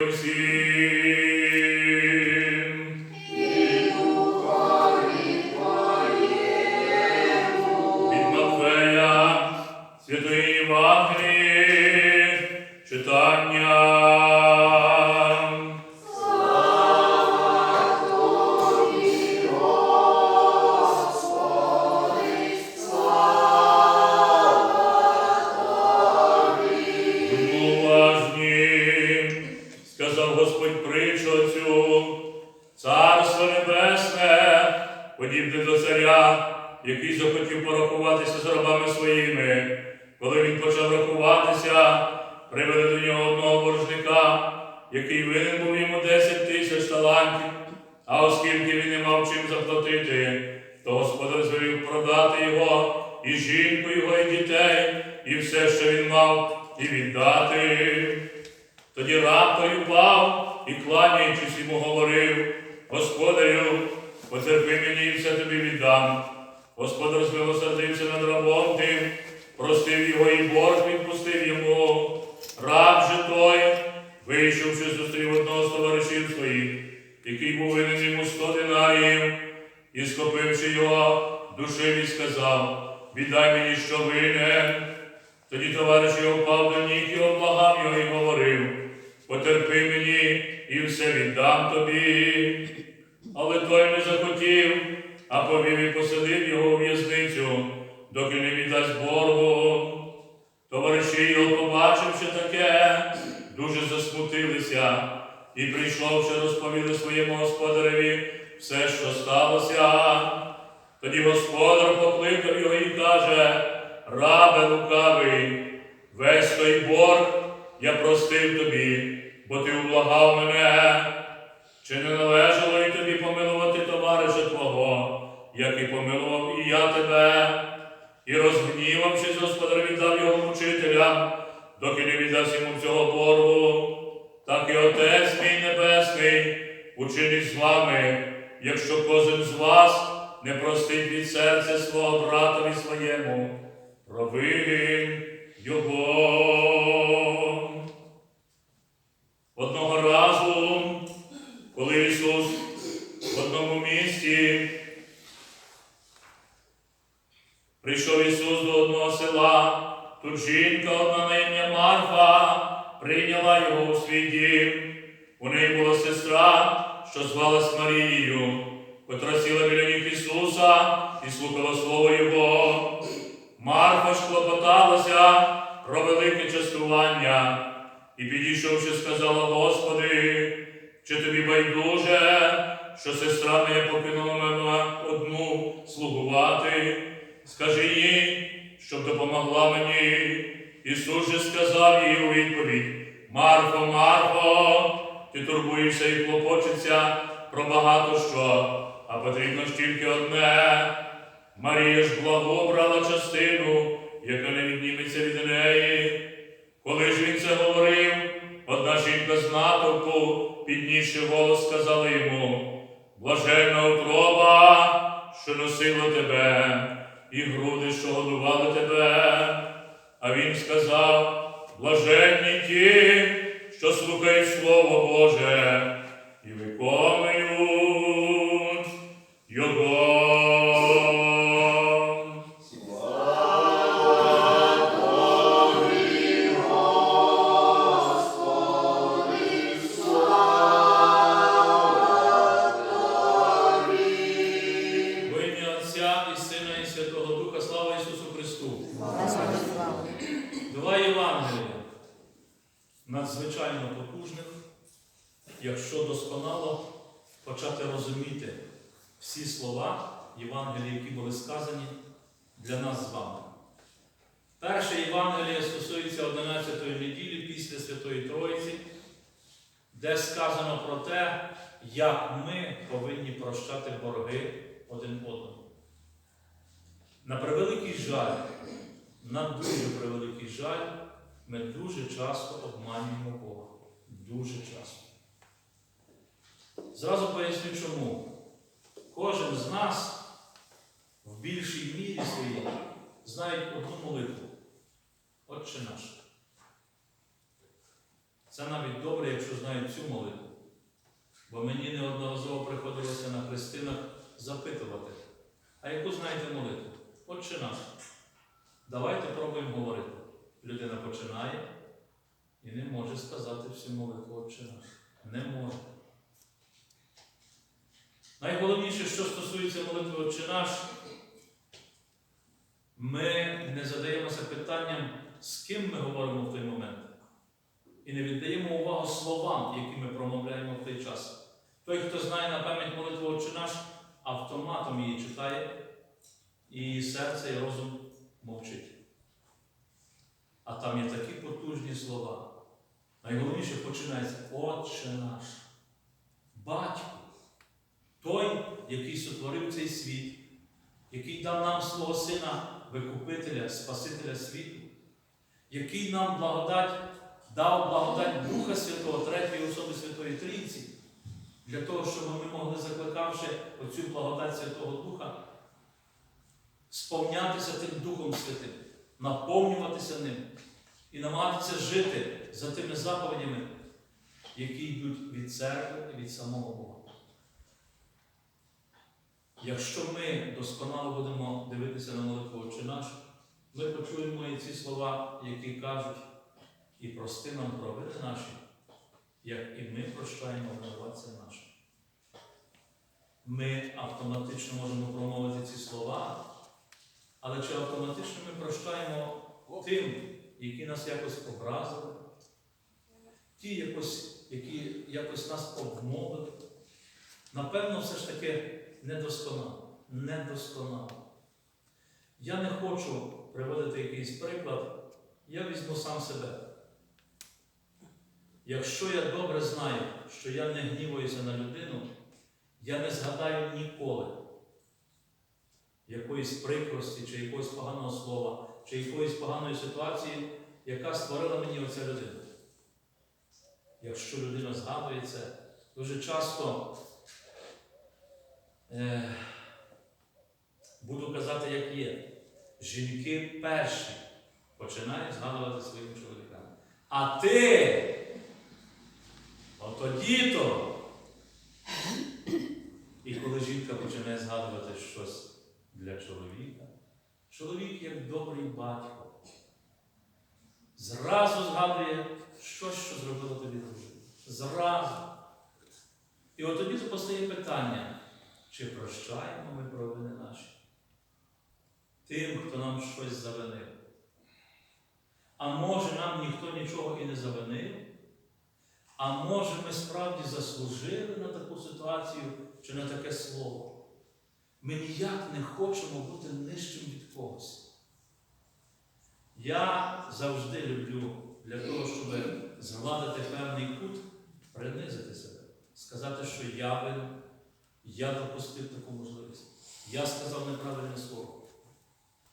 See. Царя, який захотів порахуватися з рабами своїми. Коли він почав рахуватися, привели до нього одного боржника, який винен був йому 10 тисяч талантів, а оскільки він не мав чим заплатити, то господар звелів продати його, і жінку його, і дітей, і все, що він мав, і віддати. Тоді раб той і, кланяючись йому, говорив: Господарю, потерпи мені і все тобі віддам. Господар змилосердився над рабом тим, простив його і борг відпустив йому. Все, що сталося. Тоді господар покликав його і каже, рабе лукавий, весь той борг я простив тобі, бо ти ублагав мене. Чи не належало й тобі помилувати товариша твого, як і помилував і я тебе? І розгнівавшись, господар віддав його мучителям, доки не віддасть йому цього боргу. Так і Отець мій Небесний учинить з вами, якщо кожен з вас не простить від серця свого братові своєму, провини чи тобі байдуже, що сестра моя покинула мене одну слугувати? Скажи їй, щоб допомогла мені. Ісус же сказав їй у відповідь: Марфо, Марфо, ти турбуєшся і клопочеться про багато що, а потрібно ж тільки одне. Марія ж благо обрала частину, яка не відніметься від неї. Коли ж він це говорив, одна жінка з натовпу, піднісши голос, сказала йому: Блаженна утроба, що носила тебе, і груди, що годували тебе. А він сказав: Блаженні ті, що слухають Слово Боже і виконують надзвичайно потужних, якщо досконало почати розуміти всі слова Євангелія, які були сказані для нас з вами. Перше Євангеліє стосується 11-ї неділі після Святої Троїці, де сказано про те, як ми повинні прощати борги один одному. На превеликий жаль, на дуже превеликий жаль, ми дуже часто обманюємо Бога. Дуже часто. Зразу поясню чому. Кожен з нас в більшій мірі своїй знає одну молитву. Отче наш. Це навіть добре, якщо знають цю молитву. Бо мені неодноразово приходилося на хрестинах запитувати, а яку знаєте молитву? Отче наш. Давайте пробуємо говорити. Людина починає і не може сказати молитву Отче наш. Не може. Найголовніше, що стосується молитви Отче наш, ми не задаємося питанням, з ким ми говоримо в той момент. І не віддаємо увагу словам, які ми промовляємо в той час. Той, хто знає на пам'ять молитву Отче наш, автоматом її читає, і її серце і розум мовчить. А там є такі потужні слова. Найголовніше починається Отче наш, Батько, той, який сотворив цей світ, який дав нам свого Сина, Викупителя, Спасителя світу, який нам благодать, дав благодать Духа Святого, третьої особи Святої Трійці, для того, щоб ми могли, закликавши оцю благодать Святого Духа, сповнятися тим Духом Святим, наповнюватися ним і намагатися жити за тими заповідями, які йдуть від церкви і від самого Бога. Якщо ми досконало будемо дивитися на молитву Отче наш, ми почуємо і ці слова, які кажуть, і прости нам провини наші, як і ми прощаємо винуватцям нашим. Ми автоматично можемо промовити ці слова, але чи автоматично ми прощаємо тим, які нас якось образили, ті, якось, які якось нас обмовили? Напевно, все ж таки недосконало. Недосконало. Я не хочу приводити якийсь приклад, я візьму сам себе. Якщо я добре знаю, що я не гнівуюся на людину, я не згадаю ніколи якоїсь прикрості, чи якогось поганого слова, чи якоїсь поганої ситуації, яка створила мені оця людина. Якщо людина згадує це, дуже часто е, буду казати, як є. Жінки перші починають згадувати своїм чоловікам. А ти, отоді то. І коли жінка починає згадувати щось для чоловіка, чоловік як добрий батько, зразу згадує щось, що зробила тобі дружина. Зразу. І от тоді постає питання, чи прощаємо ми провини наші? Тим, хто нам щось завинив. А може нам ніхто нічого і не завинив? А може ми справді заслужили на таку ситуацію чи на таке слово? Ми ніяк не хочемо бути нижчим від когось. Я завжди люблю для того, щоб згладити певний кут, принизити себе, сказати, що я винен, я допустив таку можливість. Я сказав неправильне слово.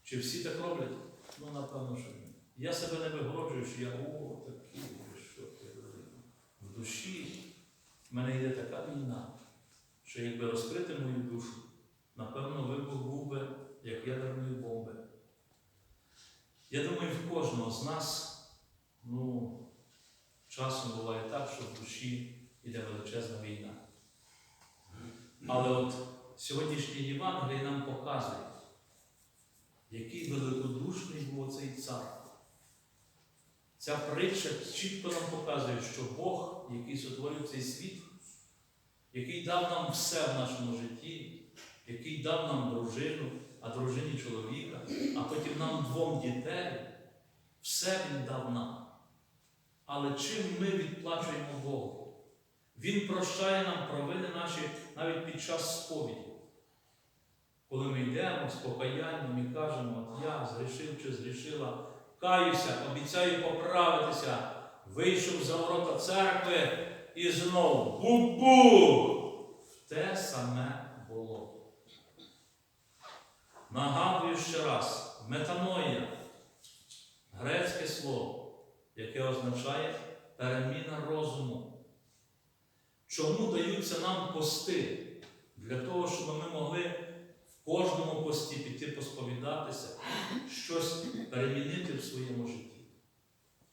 Чи всі так роблять? Ну, напевно, що ні. Я себе не вигороджую, що я о, такий, що ти великий». В душі в мене йде така війна, що якби розкрити мою душу, напевно, вибух був би, як ядерної бомби. Я думаю, в кожного з нас, ну, часом буває так, що в душі йде величезна війна. Але от сьогоднішній Євангелій нам показує, який великодушний був цей цар. Ця притча чітко нам показує, що Бог, який сотворив цей світ, який дав нам все в нашому житті, який дав нам дружину, а дружині чоловіка, а потім нам двом дітей, все Він дав нам. Але чим ми відплачуємо Богу? Він прощає нам провини наші навіть під час сповіді. Коли ми йдемо з покаянням і кажемо, от я згрішив чи згрішила, каюся, обіцяю поправитися, вийшов за ворота церкви і знову бу-бу! Те саме було. Нагадую ще раз, метаноя, грецьке слово, яке означає переміна розуму. Чому даються нам пости? Для того, щоб ми могли в кожному пості піти посповідатися, щось перемінити в своєму житті.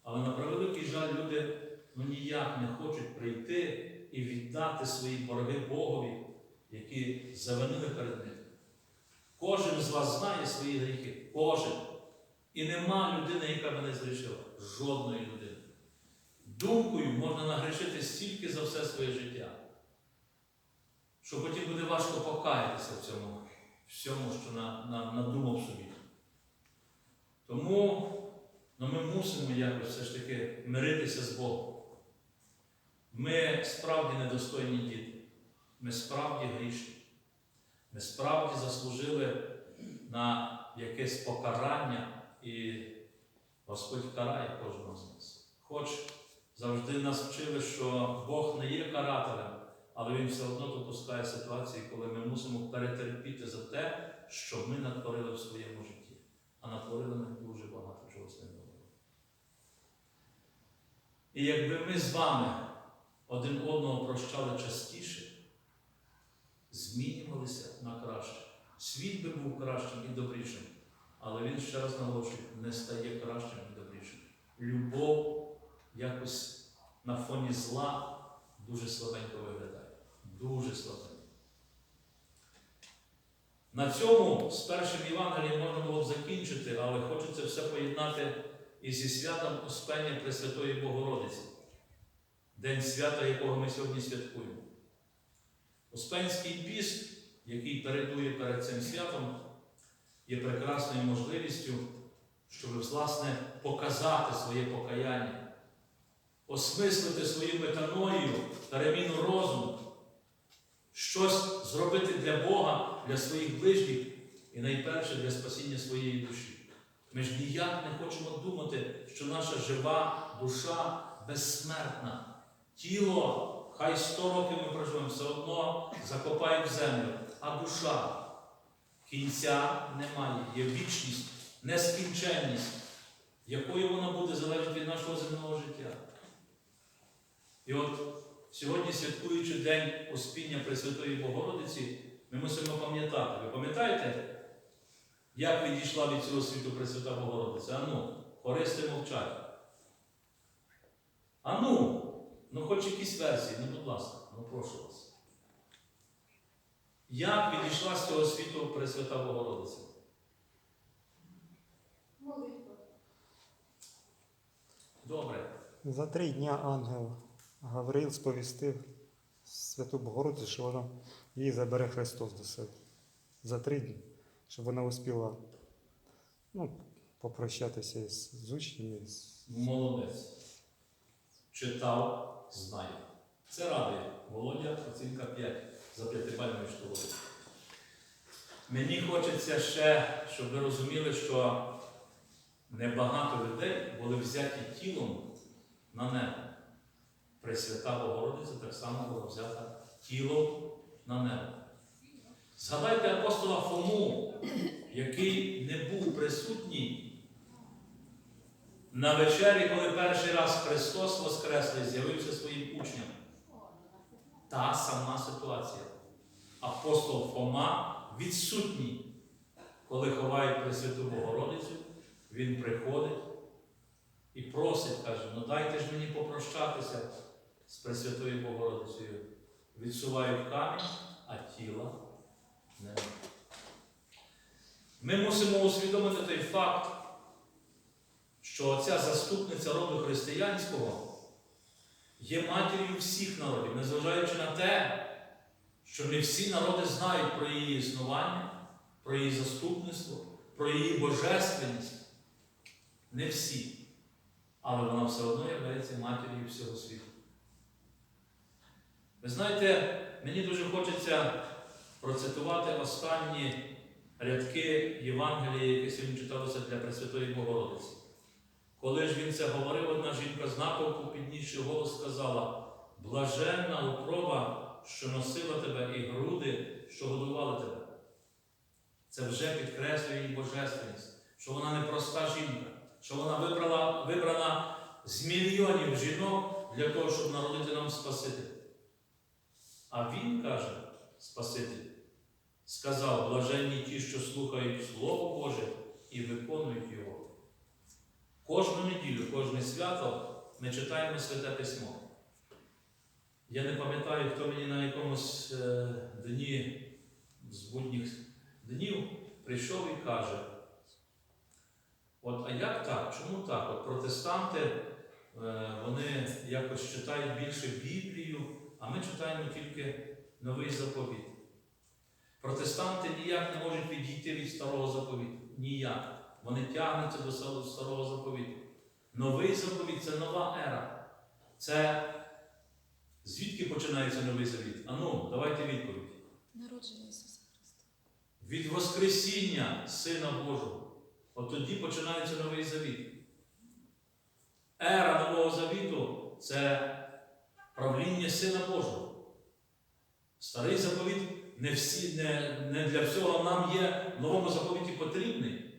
Але на превеликий жаль, люди ну ніяк не хочуть прийти і віддати свої борги Богові, які завинили перед ним. Кожен з вас знає свої гріхи. Кожен. І нема людини, яка би не згрішила. Жодної людини. Думкою можна нагрішити стільки за все своє життя, що потім буде важко покаятися в цьому, всьому, що на, на, надумав собі. Тому ну, ми мусимо якось все ж таки миритися з Богом. Ми справді недостойні діти. Ми справді грішні. Ми справді заслужили на якесь покарання, і Господь карає кожного з нас. Хоч завжди нас вчили, що Бог не є карателем, але Він все одно допускає ситуації, коли ми мусимо перетерпіти за те, що ми натворили в своєму житті. А натворили ми дуже багато чогось недоброго. І якби ми з вами один одного прощали частіше, змінювалися на краще. Світ би був кращим і добрішим, але він ще раз наголошує, не стає кращим і добрішим. Любов якось на фоні зла дуже слабенько виглядає. Дуже слабенько. На цьому з першим Євангелієм можна було б закінчити, але хочеться все поєднати і зі святом Успення Пресвятої Богородиці, день свята, якого ми сьогодні святкуємо. Успенський піст, який передує перед цим святом, є прекрасною можливістю, щоб власне показати своє покаяння, осмислити свою метаною, переміну розуму, щось зробити для Бога, для своїх ближніх і найперше для спасіння своєї душі. Ми ж ніяк не хочемо думати, що наша жива душа безсмертна. Тіло, хай 100 років ми проживемо, все одно закопаємо землю, а душа кінця немає, є вічність, нескінченність, якою вона буде залежати від нашого земного життя. І от сьогодні, святкуючи День Успіння Пресвятої Богородиці, ми мусимо пам'ятати. Ви пам'ятаєте, як відійшла від цього світу Пресвята Богородиця? Ану, хористи мовчать. Ану, ну хоч якісь версії, ну будь ласка, ну прошу вас. Як відійшла з цього світу Пресвята Богородиця? Молитва. Добре. За три дня ангел Гавриїл сповістив Святу Богородицю, що вона її забере Христос до себе. За три дні, щоб вона успіла ну, попрощатися з учнями. з- Молодець. Читав, знає. Це радує. Володя, оцінка 5 за п'ятибальною школою. Мені хочеться ще, щоб ви розуміли, що небагато людей були взяті тілом на небо. Пресвята Богородиця так само була взята тілом на небо. Згадайте апостола Фому, який не був присутній на вечері, коли перший раз Христос Воскреслий з'явився своїм учням. Та сама ситуація. Апостол Фома відсутній. Коли ховають Пресвяту Богородицю, він приходить і просить, каже, ну дайте ж мені попрощатися з Пресвятою Богородицею. Відсувають камінь, а тіла немає. Ми мусимо усвідомити той факт, що ця заступниця роду християнського є матір'ю всіх народів, незважаючи на те, що не всі народи знають про її існування, про її заступництво, про її божественність. Не всі. Але вона все одно є матір'ю всього світу. Ви знаєте, мені дуже хочеться процитувати останні рядки Євангелія, яке сьогодні читалося для Пресвятої Богородиці. Коли ж він це говорив, одна жінка з натовпу, піднісши голос, сказала: Блаженна упроба, що носила тебе, і груди, що годували тебе. Це вже підкреслює її божественність, що вона не проста жінка, що вона вибрала, вибрана з мільйонів жінок для того, щоб народити нам Спасителя. А він каже, Спаситель, сказав, блаженні ті, що слухають Слово Боже і виконують його. Кожну неділю, кожне свято ми читаємо Святе Письмо. Я не пам'ятаю, хто мені на якомусь е, дні з будніх днів прийшов і каже: От, а як так? Чому так? От протестанти е, вони якось читають більше Біблію, а ми читаємо тільки новий заповіт. Протестанти ніяк не можуть відійти від старого заповіту. Ніяк. Вони тягнуться до старого заповіту. Новий заповіт це нова ера. Це звідки починається новий завіт? Ану, давайте відповідь. Народження Ісуса Христа. Від Воскресіння Сина Божого. От тоді починається новий завіт. Ера Нового Завіту це правління Сина Божого. Старий заповіт не, всі, не, не для всього нам є в новому заповіті потрібний.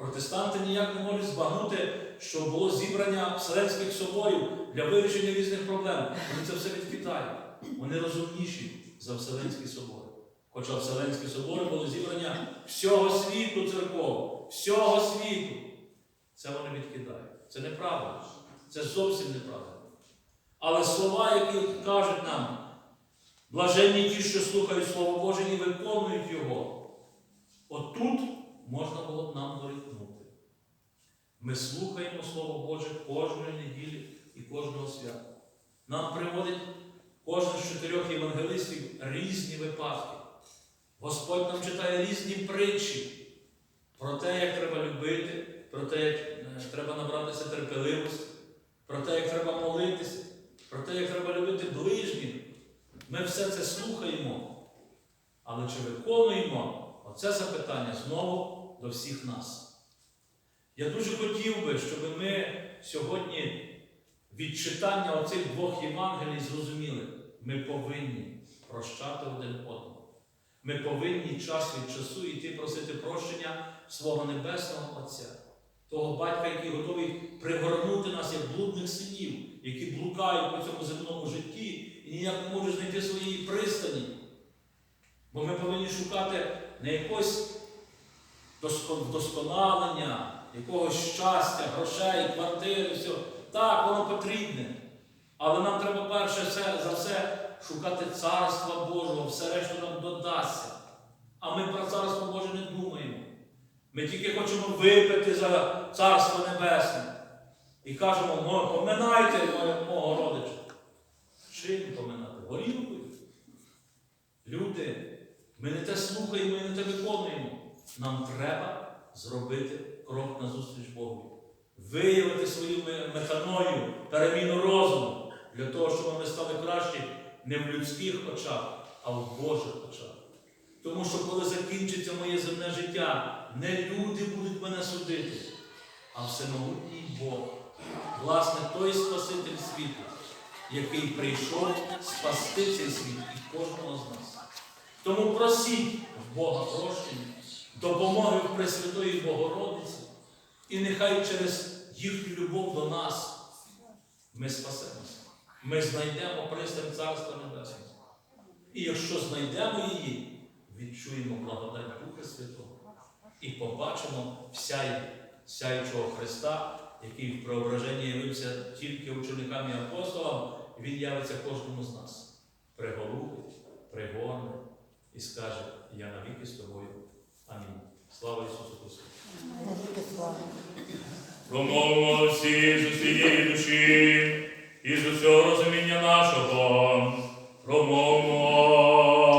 Протестанти ніяк не можуть збагнути, що було зібрання Вселенських соборів для вирішення різних проблем. Вони це все відкидають. Вони розумніші за Вселенські собори. Хоча Вселенські собори були зібрання всього світу церков, всього світу. Це вони відкидають. Це неправда. Це зовсім неправда. Але слова, які кажуть нам, блаженні ті, що слухають Слово Боже і виконують його. Отут можна було б нам дорікнути. Ми слухаємо Слово Боже кожної неділі і кожного свята. Нам приводить кожен з чотирьох євангелистів різні випадки. Господь нам читає різні притчі про те, як треба любити, про те, як е, треба набратися терпеливості, про те, як треба молитися, про те, як треба любити ближніх. Ми все це слухаємо. Але чи виконуємо оце запитання знову до всіх нас? Я дуже хотів би, щоб ми сьогодні від читання оцих двох Євангелій зрозуміли, ми повинні прощати один одного. Ми повинні час від часу йти просити прощення свого Небесного Отця, того батька, який готовий пригорнути нас як блудних синів, які блукають по цьому земному житті і ніяк не можуть знайти своєї пристані. Бо ми повинні шукати не якось вдосконалення, якогось щастя, грошей, квартири, все. Так, воно потрібне. Але нам треба перше за все шукати Царства Божого, все решту нам додасться. А ми про Царство Боже не думаємо. Ми тільки хочемо випити за Царство Небесне. І кажемо, «Мо- поминайте мого родича. Чим поминати? Горілкою. Люди, ми не те слухаємо і не те виконуємо. Нам треба зробити крок назустріч Богу. Виявити свою ме- метаною, переміну розуму, для того, щоб ми стали кращі не в людських очах, а в Божих очах. Тому що коли закінчиться моє земне життя, не люди будуть мене судити, а всемогутній Бог, власне, той Спаситель світу, який прийшов спасти цей світ і кожного з нас. Тому просіть в Бога прощення, допомоги в Пресвятої Богородиці, і нехай через їхню любов до нас ми спасемося. Ми знайдемо пристань Царства Небесного. І якщо знайдемо її, відчуємо благодать Духа Святого і побачимо всяй, сяючого Христа, який в преображенні явився тільки ученикам і апостолам, він явиться кожному з нас. Приголубить, пригорне і скаже: Я навіки з тобою. Амінь. Слава Ісусу Христу! Промовимо всі з усієї душі і з усього розуміння нашого. Промовимо